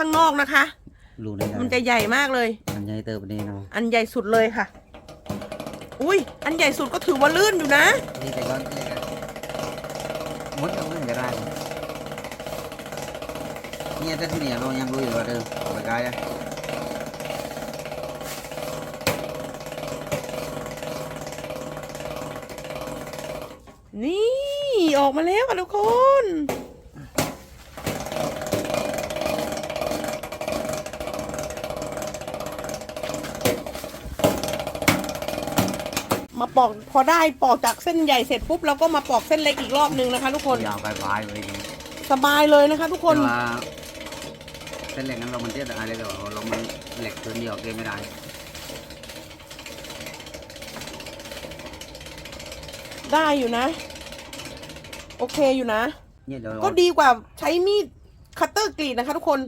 ข้างนอกนะคะ รูนี่มันจะใหญ่มากเลยอันใหญ่เติบนี่เนาะอันใหญ่สุดเลยค่ะ อุ้ยอันใหญ่สุดก็ถือว่าลื่นอยู่นะนี่แต่ก้อนเล็กอะมดเอาเงินก็ได้เนี่ยแต่ที่เนี่ยเรายังรู้อยู่ว่าเดิมเอาไปกายอะนี่ออกมาแล้วค่ะทุกคน มาปอกพอได้ปอกจากเส้นใหญ่เสร็จปุ๊บเราก็มาปอกเส้นเล็กอีกรอบนึงนะคะ ทุกคนยาวไปปลายเลยดีสบายเลยนะคะ ทุกคนแต่ว่าเส้นเหล็กนั้นเรามันเทียบกับอะไรเดี๋ยวเรามันเหล็กตัวเดียวเกมไม่ได้ได้อยู่นะ โอเคอยู่นะเนี่ยเดี๋ยวเราก็ดีกว่าใช้มีดคัตเตอร์กรีดนะคะทุกคน